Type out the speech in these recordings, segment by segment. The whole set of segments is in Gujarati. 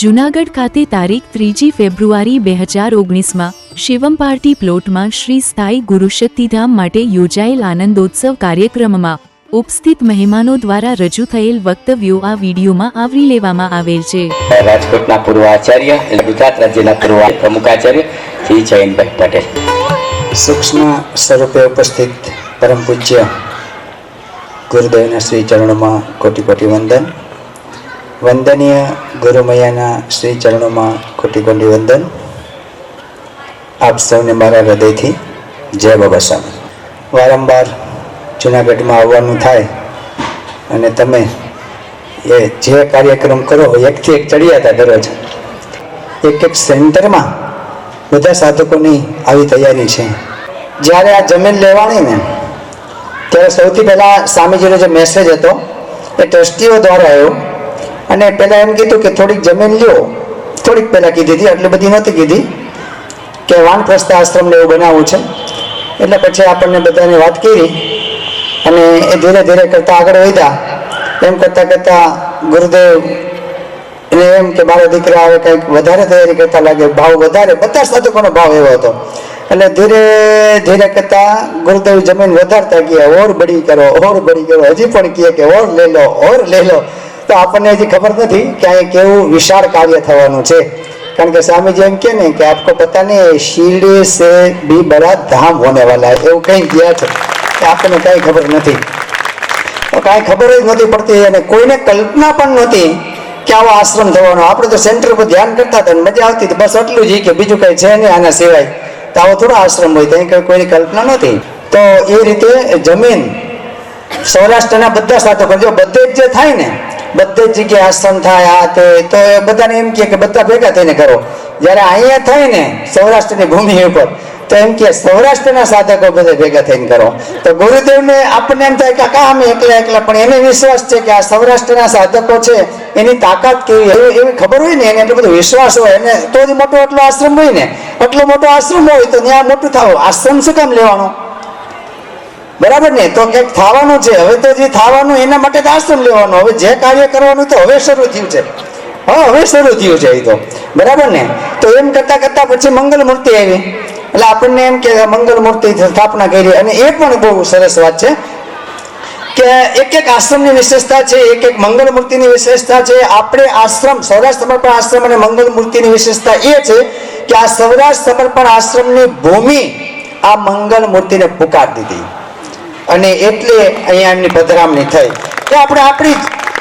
જૂનાગઢ ખાતે તારીખ ત્રીજી ફેબ્રુઆરી બે હજાર ઓગણીસમાં શિવમ પાર્ટી પ્લોટમાં શ્રી સ્થાયી ગુરુશક્તિધામ માટે યોજાયેલ આનંદોત્સવ કાર્યક્રમમાં ઉપસ્થિત મહેમાનો દ્વારા રજૂ થયેલ વક્તવ્યો આ વિડીયોમાં આવરી લેવામાં આવેલ છે. રાજકોટના પૂર્વ આચાર્ય ગુજરાત રાજ્યના પૂર્વ પ્રમુખ આચાર્ય શ્રી જયંતભાઈ પટેલ. સૂક્ષ્મ સ્વરૂપે ઉપસ્થિત પરમ પૂજ્ય ગુરુદેવના શ્રી ચરણોમાં કોટી કોટી વંદન. વંદનીય ગુરુમૈયાના શ્રી ચરણોમાં કોટી કોટી વંદન. આપ સૌને મારા હૃદયથી જય બાબા સાહેબ. વારંવાર જુનાગઢમાં આવવાનું થાય અને તમે એ જે કાર્યક્રમ કરો એકથી એક ચડ્યા હતા દરરોજ. એક એક સેન્ટરમાં બધા સાધકોની આવી તૈયારી છે. જ્યારે આ જમીન લેવાની ને, ત્યારે સૌથી પહેલાં સ્વામીજીનો જે મેસેજ હતો, એ ટ્રસ્ટીઓ દ્વારા આવ્યો. અને પહેલાં એમ કીધું કે થોડીક જમીન લ્યો. થોડીક પહેલાં કીધી હતી એટલે બધી નહોતી કીધી કે વાનપ્રસ્થ આશ્રમને એવું બનાવવું છે. એટલે પછી આપણને બધાને વાત કરી અને એ ધીરે ધીરે કરતાં આગળ વધ્યા. એમ કરતાં કરતાં ગુરુદેવ એટલે એમ કે મારો દીકરા, હવે કંઈક વધારે તૈયારી કરતા લાગે. ભાવ વધારે, બધા સાધકોનો ભાવ એવો હતો. એટલે ધીરે ધીરે કરતા ગુરુદેવ જમીન વધારતા ગયા. ઓર બડી કરો, ઓર બડી કરો. હજી પણ કહે કે, ઓર લઈ લો, ઓર લઈ લો. તો આપણને હજી ખબર નથી કે અહીં કેવું વિશાળ કાર્ય થવાનું છે. કારણ કે સ્વામીજી એમ કે ને કે આપકો પતા નહીં શિરડી સે બી બડા ધામ હોને વાલા એવું કંઈ ગયા છે. કે આપણને કાંઈ ખબર નથી. તો કાંઈ ખબર જ નહોતી પડતી અને કોઈને કલ્પના પણ નહોતી કે આવો આશ્રમ થવાનો. આપણે તો સેન્ટર પર ધ્યાન કરતા હતા મજા આવતી બસ એટલું જ કે બીજું કંઈ છે નહીં આના સિવાય. તો આવો થોડો આશ્રમ હોય, ત્યાં કંઈ કોઈની કલ્પના નહોતી તો એ રીતે જમીન સૌરાષ્ટ્રના બધા સાધકો, જો બધે જ જે થાય ને બધે જગ્યાએ આશ્રમ થાય, આ તે, તો એ બધાને એમ કહે કે બધા ભેગા થઈને કરો. જ્યારે અહીંયા થાય ને સૌરાષ્ટ્રની ભૂમિ ઉપર, તો એમ કે સૌરાષ્ટ્રના સાધકો બધા ભેગા થઈને કરો. તો ગુરુદેવને આપણને એમ થાય કે કામ એકલા એકલા, પણ એને વિશ્વાસ છે કે આ સૌરાષ્ટ્રના સાધકો છે, એની તાકાત કેવી એવી એવી ખબર હોય ને, એને એટલો બધો વિશ્વાસ હોય, એને તો મોટો એટલો આશ્રમ હોય ને, એટલો મોટો આશ્રમ હોય તો ત્યાં મોટું થાવ. આશ્રમ શું કામ લેવાનો? બરાબર ને? તો કંઈક થવાનું છે. હવે તો જે થવાનું એના માટે તો આશ્રમ લેવાનું. હવે જે કાર્ય કરવાનું તો હવે શરૂ થયું છે. હા, હવે શરૂ થયું છે એ તો. બરાબર ને? તો એમ કરતા કરતા પછી મંગલ મૂર્તિ આવી. એટલે આપણને એમ કે મંગલ મૂર્તિ સ્થાપના કરી. અને એ પણ બહુ સરસ વાત છે કે એક એક આશ્રમની વિશેષતા છે, એક એક મંગલ મૂર્તિની વિશેષતા છે. આપણે આશ્રમ, સૌરાષ્ટ્ર સમર્પણ આશ્રમ અને મંગલ મૂર્તિની વિશેષતા એ છે કે આ સૌરાષ્ટ્ર સમર્પણ આશ્રમની ભૂમિ આ મંગલ મૂર્તિને પુકાર દીધી અને એટલે અહીંયા એમની પધરામણી થઈ. કે આપણે આપણી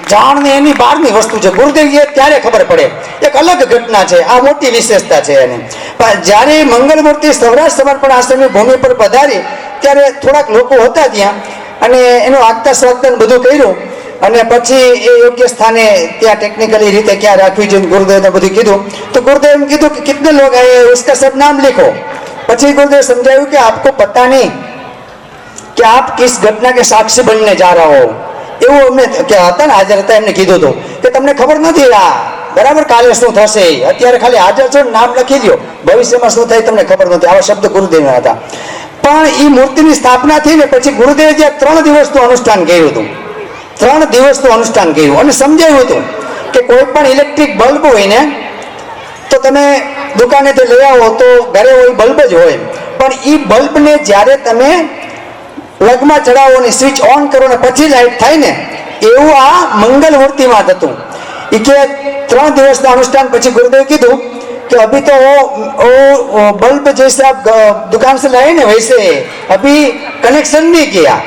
જાણને એની બહારની વસ્તુ છે ગુરુદેવ ગુરુદેવજીએ ત્યારે ખબર પડે. એક અલગ ઘટના છે, આ મોટી વિશેષતા છે એની. પણ જ્યારે મંગલમૂર્તિ સૌરાષ્ટ્ર સમર્પણ આશ્રમની ભૂમિ પર પધારી, ત્યારે થોડાક લોકો હતા ત્યાં, અને એનું આગતા સ્વાગતન બધું કર્યું, અને પછી એ યોગ્ય સ્થાને ત્યાં ટેકનિકલી રીતે ક્યાં રાખવી જોઈએ ગુરુદેવને બધું કીધું, તો ગુરુદેવ એમ કીધું કે કિતને લોકો આયે? ઉસકા સબ નામ લીખો. પછી ગુરુદેવ સમજાયું કે, આપકો પતા નહીં. કે આપ કિસ ઘટના કે સાક્ષી બનીને જા રહા હો? એવું અમને હતા ને હાજર હતા, એમને કીધું હતું કે તમને ખબર નથી આ. બરાબર, કાલે શું થશે? અત્યારે ખાલી હાજર છો નામ લખી દો ભવિષ્યમાં શું થાય તમને ખબર નથી. આવા શબ્દ ગુરુદેવના હતા. પણ એ મૂર્તિની સ્થાપના થઈ ને પછી ગુરુદેવે ત્યાં ત્રણ દિવસનું અનુષ્ઠાન કર્યું હતું. ત્રણ દિવસનું અનુષ્ઠાન કર્યું. અને સમજાવ્યું હતું કે કોઈ પણ ઇલેક્ટ્રિક બલ્બ હોય ને તો તમે દુકાનેથી લઈ આવો તો ઘરે હોય, બલ્બ જ હોય. પણ એ બલ્બને જ્યારે તમે લગમાં ચડાવો ને સ્વિચ ઓન કરો ને પછી લાઈટ થાય ને, એવું આ મંગલ મૂર્તિમાં હતું. એ કે ત્રણ દિવસના અનુષ્ઠાન પછી ગુરુદેવ કીધું કે અભી તો ઓ બલ્બ જૈસે આપ દુકાન સે લાએ ને વૈસે, અભી કનેક્શન નહીં ગયા.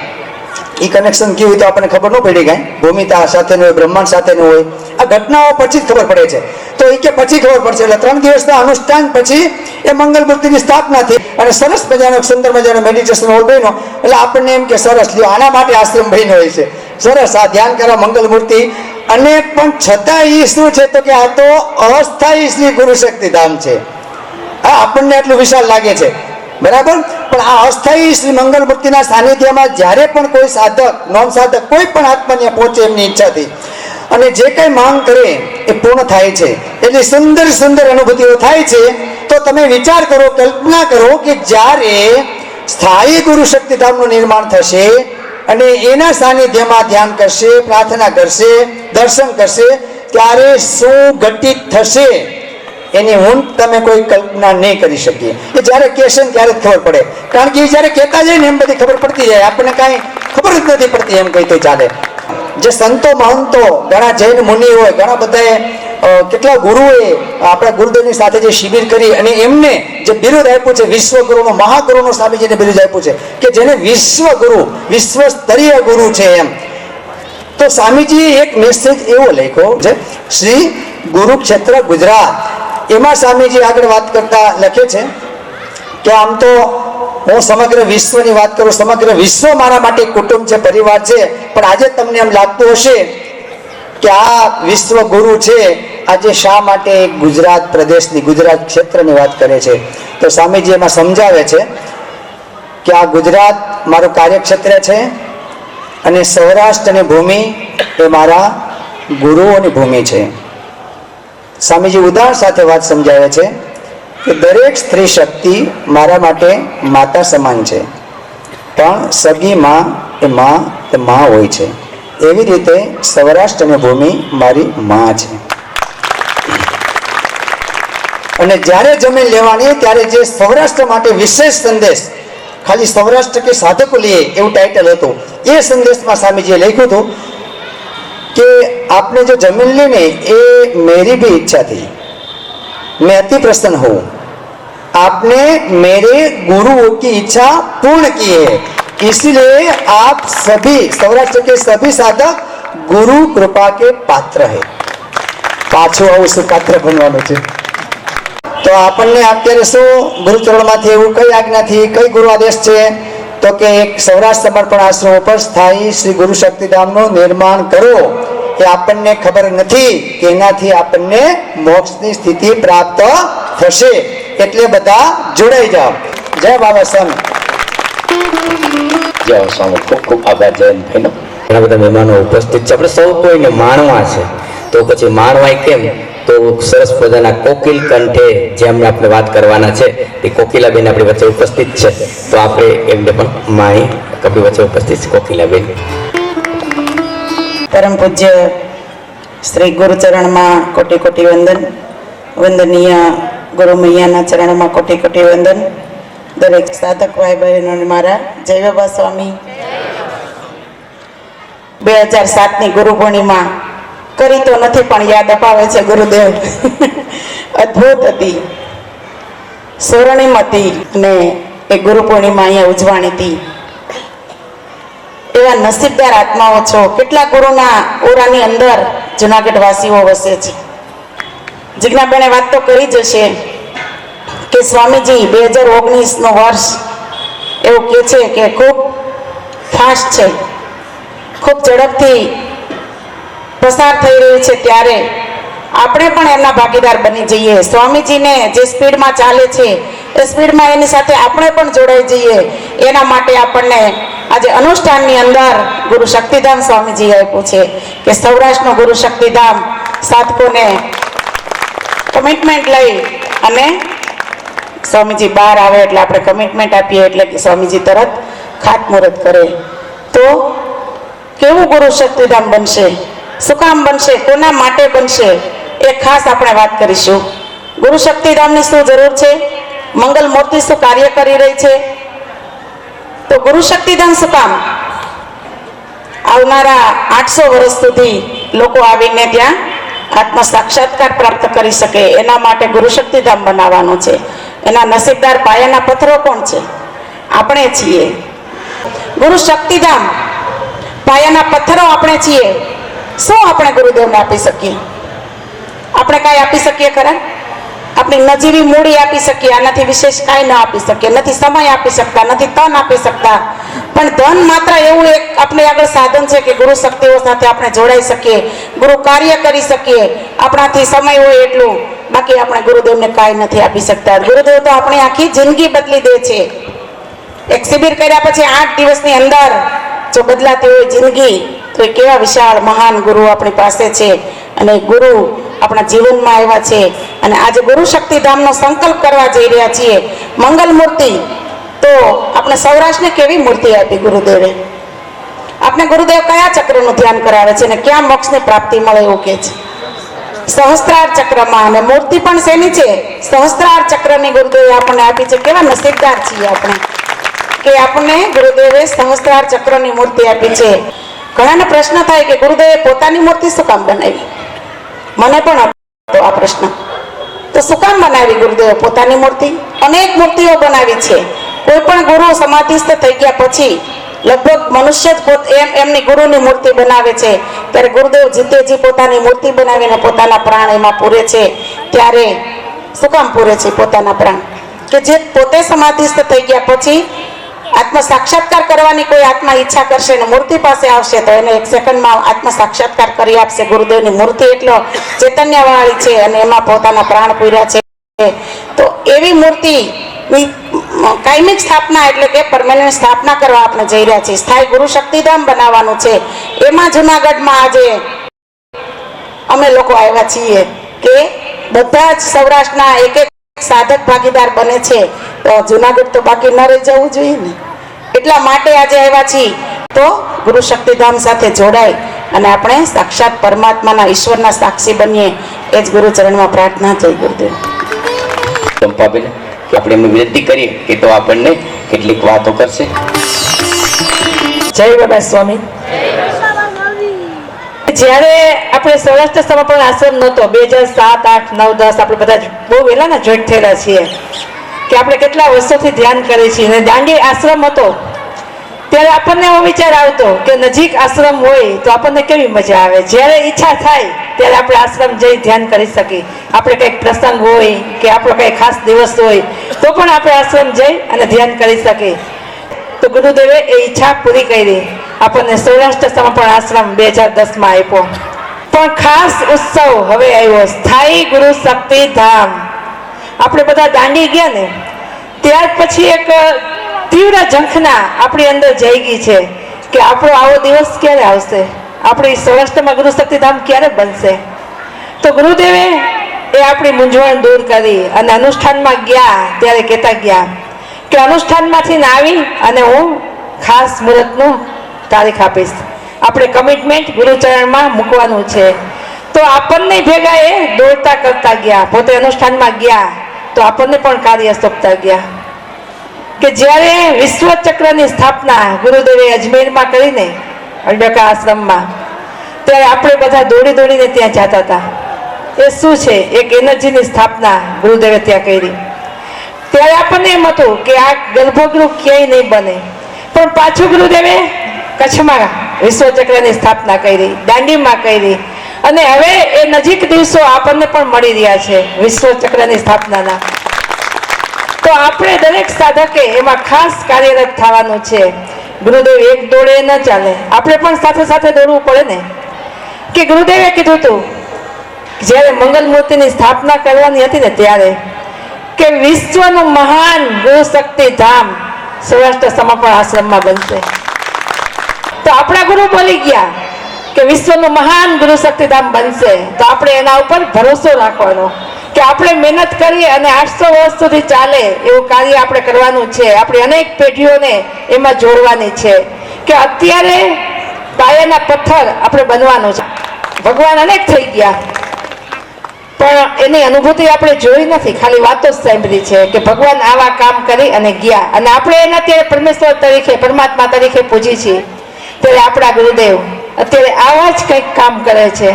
એ કનેક્શન કેવું તો આપણને ખબર ન પડી કાંઈ? ભૂમિતા સાથેનું હોય, બ્રહ્માંડ સાથેનું હોય. આ ઘટનાઓ પછી જ ખબર પડે છે. તો એ કે પછી ખબર પડશે. એટલે ત્રણ દિવસના અનુષ્ઠાન પછી એ મંગલ મૂર્તિની સ્થાપના થઈ અને સરસ મજાનો, સુંદર મજાનો મેડિટેશન હોલ બન્યો. એટલે આપણને એમ કે સરસ, લ્યો, આના માટે આશ્રમ બન્યો હોય છે. સરસ, આ ધ્યાન કરવા મંગલ મૂર્તિ. અને પણ છતાં એ શું છે તો કે આ તો અસ્થાયી શ્રી ગુરુ શક્તિધામ છે. હા, આપણને એટલું વિશાળ લાગે છે. બરાબર? પણ આ અસ્થાયી શ્રી મંગલ મૂર્તિના સાનિધ્યમાં જ્યારે પણ કોઈ સાધક, નોમ સાધક કોઈ પણ આત્માને પહોંચે એમની ઈચ્છાથી, અને જે કંઈ માંગ કરે એ પૂર્ણ થાય છે. એટલી સુંદર સુંદર અનુભૂતિઓ થાય છે. તો તમે વિચાર કરો, કલ્પના કરો કે જ્યારે સ્થાયી ગુરુ શક્તિધામનું નિર્માણ થશે અને એના સાનિધ્યમાં ધ્યાન કરશે, પ્રાર્થના કરશે, દર્શન કરશે, ત્યારે ઘટિત થશે. એની ઊંટ તમે કોઈ કલ્પના નહીં કરી શકીએ. એ જ્યારે કહેશે ને ત્યારે જ ખબર પડે. કારણ કે એ જ્યારે કહેતા જાય ને એમ બધી ખબર પડતી જાય. આપણને કાંઈ ખબર જ નથી પડતી એમ કહી તો ચાલે. જે સંતો, મહંતો, ઘણા જૈન મુનિ હોય, ઘણા બધાએ કેટલા ગુરુઓએ આપણા ગુરુદેવની સાથે જે શિબિર કરી અને એમને જે બિરુદ આપ્યું છે, વિશ્વગુરુનો, મહાગુરુનો સ્વામીજીને બિરુદ આપ્યું છે, કે જેને વિશ્વગુરુ વિશ્વ સ્તરીય ગુરુ છે એમ. તો સ્વામીજીએ એક મેસેજ એવો લખ્યો છે શ્રી ગુરુક્ષેત્ર ગુજરાત એમાં સ્વામીજી આગળ વાત કરતા લખે છે કે આમ તો હું સમગ્ર વિશ્વની વાત કરું, સમગ્ર વિશ્વ મારા માટે કુટુંબ છે, પરિવાર છે, પણ આજે તમને એમ લાગતું હશે કે આ વિશ્વ ગુરુ છે, આજે શા માટે ગુજરાત પ્રદેશની, ગુજરાત ક્ષેત્રની વાત કરે છે? તો સ્વામીજી એમાં સમજાવે છે કે આ ગુજરાત મારું કાર્યક્ષેત્ર છે અને સૌરાષ્ટ્રની ભૂમિ એ મારા ગુરુઓની ભૂમિ છે. સ્વામીજી ઉદાહરણ સાથે વાત સમજાવે છે કે દરેક સ્ત્રી શક્તિ મારા માટે માતા સમાન છે, પણ સગી માં એ માં એ માં હોય છે. એવી રીતે સૌરાષ્ટ્રની ભૂમિ મારી માં છે. અને જ્યારે જમીન લેવાની ત્યારે જે સૌરાષ્ટ્ર માટે વિશેષ સંદેશ, ખાલી સૌરાષ્ટ્ર કે સાધકો લઈએ એવું ટાઇટલ હતું, એ સંદેશમાં સ્વામીજીએ લખ્યું હતું कि आपने जो जमीन ली ने ये मेरी भी इच्छा थी मैं अति प्रसन्न हूँ आपने मेरे गुरुओं की इच्छा पूर्ण की है इसलिए आप सभी सौराष्ट्र के सभी साधक गुरु कृपा के पात्र है પાછું આવું શું પાત્ર બનવાનું છે તો આપણને અત્યારે શું ગુરુચરણમાંથી એવું કઈ આજ્ઞાથી કઈ ગુરુ આદેશ છે તો કે એક સૌરાષ્ટ્ર સમર્પણ આશ્રમ ઉપર સ્થાયી શ્રી ગુરુ શક્તિધામનું નિર્માણ કરો એ આપણને ખબર નથી કે એનાથી આપણને મોક્ષની સ્થિતિ પ્રાપ્ત થશે. એટલે બધા જોડાઈ જાઓ. જય બાબા સ્વામી જય સ્વામી ખૂબ ખૂબ આભાર જયંતભાઈનો ઘણા બધા મહેમાનો ઉપસ્થિત છે. આપણે સૌ કોઈને માણવા છે. તો પછી માણવાય કેમ? તો સરસ મજાના કોકિલ કંઠે જેમને આપણે વાત કરવાના છે, એ કોકિલાબેન આપણી વચ્ચે ઉપસ્થિત છે. તો આપણે એમને પણ માણી આપણી વચ્ચે ઉપસ્થિત છે, કોકિલાબેન. પરમ પૂજ્ય શ્રી ગુરુચરણમાં કોટી કોટી વંદન વંદનીય ગુરુ મૈયાના ચરણમાં કોટી કોટી વંદન દરેક સાધક ભાઈ બહેનોને મારા જય બાબા સ્વામી બે હજાર સાતની ગુરુ પૂર્ણિમા કરી તો નથી પણ યાદ અપાવે છે ગુરુદેવ. અદ્ભુત હતી. સ્વર્ણિમ હતી અને એ ગુરુ પૂર્ણિમા અહીંયા ઉજવાણી હતી. એવા નસીબદાર આત્માઓ છો. કેટલા ગુરુના ઓરાની અંદર જુનાગઢ વાસીઓ વસે છે. જિજ્ઞાબેને વાત તો કરી જ હશે કે સ્વામીજી બે હજાર ઓગણીસનું વર્ષ એવું કહે છે કે ખૂબ ફાસ્ટ છે. ખૂબ ઝડપથી પસાર થઈ રહ્યું છે ત્યારે આપણે પણ એમના ભાગીદાર બની જઈએ. સ્વામીજીને જે સ્પીડમાં ચાલે છે, એ સ્પીડમાં એની સાથે આપણે પણ જોડાઈ જઈએ. એના માટે આપણને આજે અનુષ્ઠાનની અંદર ગુરુ શક્તિધામ સ્વામીજી આપ્યું છે કે સૌરાષ્ટ્રનું ગુરુ શક્તિધામ સાધકોને કમિટમેન્ટ લઈ અને સ્વામીજી બહાર આવે એટલે આપણે કમિટમેન્ટ આપીએ એટલે કે સ્વામીજી તરત ખાતમુહૂર્ત કરે. તો કેવું ગુરુ શક્તિધામ બનશે? શું કામ બનશે? કોના માટે બનશે? એ ખાસ આપણે વાત કરીશું. ગુરુ શક્તિધામની શું જરૂર છે? મંગલ મૂર્તિ શું કાર્ય કરી રહી છે? તો ગુરુ શક્તિધામ શું આવનારા આઠસો વર્ષ સુધી લોકો આવીને ત્યાં આત્મ સાક્ષાત્કાર પ્રાપ્ત કરી શકે. એના માટે ગુરુ શક્તિધામ બનાવવાનું છે. એના નસીબદાર પાયાના પથ્થરો કોણ છે? આપણે છીએ. ગુરુ શક્તિધામ પાયાના પથ્થરો આપણે છીએ. શું આપણે ગુરુદેવને આપી શકીએ? આપણે કાંઈ આપી શકીએ ખરા? આપણી નજીવી મૂડી આપી શકીએ, આનાથી વિશેષ કાંઈ ન આપી શકીએ, નથી સમય આપી શકતા, નથી તન આપી શકતા. પણ ધન માત્ર એવું એક આપણે આગળ સાધન છે કે ગુરુ શક્તિઓ સાથે આપણે જોડાઈ શકીએ, ગુરુ કાર્ય કરી શકીએ, આપણાથી સમય હોય એટલું. બાકી આપણે ગુરુદેવને કાંઈ નથી આપી શકતા. ગુરુદેવ તો આપણી આખી જિંદગી બદલી દે છે. એક શિબિર કર્યા પછી આઠ દિવસની અંદર જો બદલાતી હોય જિંદગી, તો એ કેવા વિશાળ મહાન ગુરુ આપણી પાસે છે. અને ગુરુ આપણા જીવનમાં આવ્યા છે. અને આજે ગુરુ શક્તિધામનો સંકલ્પ કરવા જઈ રહ્યા છીએ. મંગલ મૂર્તિ તો આપણે સૌરાષ્ટ્રને કેવી મૂર્તિ આપી ગુરુદેવે? આપણે ગુરુદેવ કયા ચક્રનું ધ્યાન કરાવે છે અને ક્યાં મોક્ષની પ્રાપ્તિ મળે એવું કે છે? સહસ્ત્રાર ચક્રમાં અને મૂર્તિ પણ શેની છે? સહસ્ત્રાર ચક્રની ગુરુદેવે આપણને આપી છે. કેવા નસીબદાર છીએ આપણે કે આપણને ગુરુદેવે સહસ્ત્રાર ચક્રની મૂર્તિ આપી છે. ઘણાને પ્રશ્ન થાય કે ગુરુદેવે પોતાની મૂર્તિ શું કામ બનાવી? મને પણ આપતો આ પ્રશ્ન. તો શું કામ બનાવી ગુરુદેવે? પોતાની મૂર્તિ? અનેક મૂર્તિઓ બનાવી છે. કોઈ પણ ગુરુ સમાધિસ્થ થઈ ગયા પછી લગભગ મનુષ્ય જ પોત એમ, એમની ગુરુની મૂર્તિ બનાવે છે. ત્યારે ગુરુદેવ જીતેજી પોતાની મૂર્તિ બનાવીને પોતાના પ્રાણ એમાં પૂરે છે. ત્યારે શું કામ પૂરે છે પોતાના પ્રાણ? કે જે પોતે સમાધિસ્થ થઈ ગયા પછી આત્મ સાક્ષાત્કાર કરવાની કોઈ આત્મા ઈચ્છા કરશે અને મૂર્તિ પાસે આવશે, તો એને એક સેકન્ડમાં આત્મ સાક્ષાત્કાર કરી આપશે. ગુરુદેવની મૂર્તિ એટલો ચૈતન્યવાળી છે અને એમાં પોતાના પ્રાણ પૂર્યા છે. તો એવી મૂર્તિ કાયમિક સ્થાપના એટલે કે પરમાનન્ટ સ્થાપના કરવા આપણે જઈ રહ્યા છીએ. સ્થાયી ગુરુ શક્તિધામ બનાવવાનું છે. એમાં જુનાગઢમાં આજે અમે લોકો આવ્યા છીએ કે બધા જ સૌરાષ્ટ્રના એક એક સાધક ભાગીદાર બને છે. તો જુનાગઢ તો બાકી ન રહી જવું જોઈએ ને. એટલા માટે આજે આવ્યા છીએ. તો ગુરુ શક્તિધામ સાથે જોડાય અને આપણે સાક્ષાત પરમાત્માના ઈશ્વરના સાક્ષી બનીએ એ જ ગુરુચરણમાં પ્રાર્થના જય ગુરુદેવ. ચંપાબેન કે આપણે એમની વિનંતી કરીએ કે તો આપણને કેટલીક વાતો કરશે. જય બાબા સ્વામી. જ્યારે આપણે સૌરાષ્ટ્ર સમાપન આશ્રમ નહોતો બે હજાર સાત આઠ નવ દસ આપણે બધા બહુ બહુ વહેલાના જોઈન્ટ થયેલા છીએ. કે આપણે કેટલા વર્ષોથી ધ્યાન કરીએ છીએ. અને દાંડી આશ્રમ હતો, ત્યારે આપણને એવો વિચાર આવતો કે નજીક આશ્રમ હોય તો આપણને કેવી મજા આવે. જ્યારે ઈચ્છા થાય, ત્યારે આપણે આશ્રમ જઈ ધ્યાન કરી શકીએ. આપણે કંઈક પ્રસંગ હોય કે આપણો કંઈ ખાસ દિવસ હોય, તો પણ આપણે આશ્રમ જઈ અને ધ્યાન કરી શકીએ. તો ગુરુદેવે એ ઈચ્છા પૂરી કરી. આપણને સૌરાષ્ટ્ર સમર્પણ આશ્રમ બે હજાર દસમાં આપ્યો. પણ ખાસ ઉત્સવ હવે આવ્યો. સ્થાયી ગુરુ શક્તિ ધામ આપણે બધા દાંડી ગયા ને, ત્યાર પછી એક તીવ્ર ઝંખના આપણી અંદર જઈ છે કે આપણો આવો દિવસ ક્યારે આવશે? આપણી સૌરાષ્ટ્રમાં ગુરુ શક્તિધામ ક્યારે બનશે? તો ગુરુદેવે એ આપણી મૂંઝવણ દૂર કરી અને અનુષ્ઠાનમાં ગયા, ત્યારે કહેતા ગયા કે અનુષ્ઠાનમાંથી આવી અને હું ખાસ મુહૂર્તનું તારીખ આપીશ. આપણે કમિટમેન્ટ ગુરુચરણમાં મૂકવાનું છે. તો આપણને ભેગા એ દોડતા કરતા ગયા, પોતે અનુષ્ઠાનમાં ગયા. તો આપણને પણ કાર્ય સોંપતા ગયા. કે જ્યારે વિશ્વચક્રની સ્થાપના ગુરુદેવે અજમેરમાં કરીને અડકા આશ્રમમાં, ત્યારે આપણે બધા દોડી દોડીને ત્યાં જતા હતા. એ શું છે? એક એનર્જીની સ્થાપના ગુરુદેવે ત્યાં કરી. ત્યારે આપણને એમ હતું કે આ ગર્ભગૃહ ક્યાંય નહીં બને. પણ પાછું ગુરુદેવે કચ્છમાં વિશ્વચક્રની સ્થાપના કરી, દાંડીમાં કરી અને હવે એ નજીક દિવસો આપણને પણ મળી રહ્યા છે વિશ્વચક્રની સ્થાપનાના. તો આપણે દરેક સાધકે એમાં ખાસ કાર્યરત થવાનું છે. ગુરુદેવ એક દોડે ન ચાલે. આપણે પણ સાથે સાથે દોડવું પડે ને? કે ગુરુદેવે કીધું હતું જ્યારે મંગલ મૂર્તિની સ્થાપના કરવાની હતી ને ત્યારે, કે વિશ્વનું મહાન ગુરુશક્તિ ધામ સૌરાષ્ટ્ર સમર્પણ આશ્રમમાં બનશે. તો આપણા ગુરુ બોલી ગયા. કે વિશ્વનું મહાન ગુરુ શક્તિધામ બનશે. તો આપણે એના ઉપર ભરોસો રાખવાનો કે આપણે મહેનત કરીએ અને આઠસો વર્ષ સુધી ચાલે એવું કાર્ય આપણે કરવાનું છે. આપણી અનેક પેઢીઓને એમાં જોડવાની છે કે અત્યારે પાયાના પથ્થર આપણે બનવાનું છે. ભગવાન અનેક થઈ ગયા. પણ એની અનુભૂતિ આપણે જોઈ નથી. ખાલી વાતો જ સાંભળી છે કે ભગવાન આવા કામ કરી અને ગયા. અને આપણે એના અત્યારે પરમેશ્વર તરીકે, પરમાત્મા તરીકે પૂજી છીએ. ત્યારે આપણા ગુરુદેવ અત્યારે આવા જ કંઈક કામ કરે છે.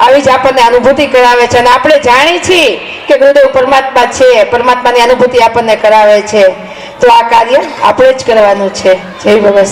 આવી જ આપણને અનુભૂતિ કરાવે છે અને આપણે જાણીએ છીએ કે ગુરુદેવ પરમાત્મા છે, પરમાત્માની અનુભૂતિ આપણને કરાવે છે. તો આ કાર્ય આપણે જ કરવાનું છે. જય ભગત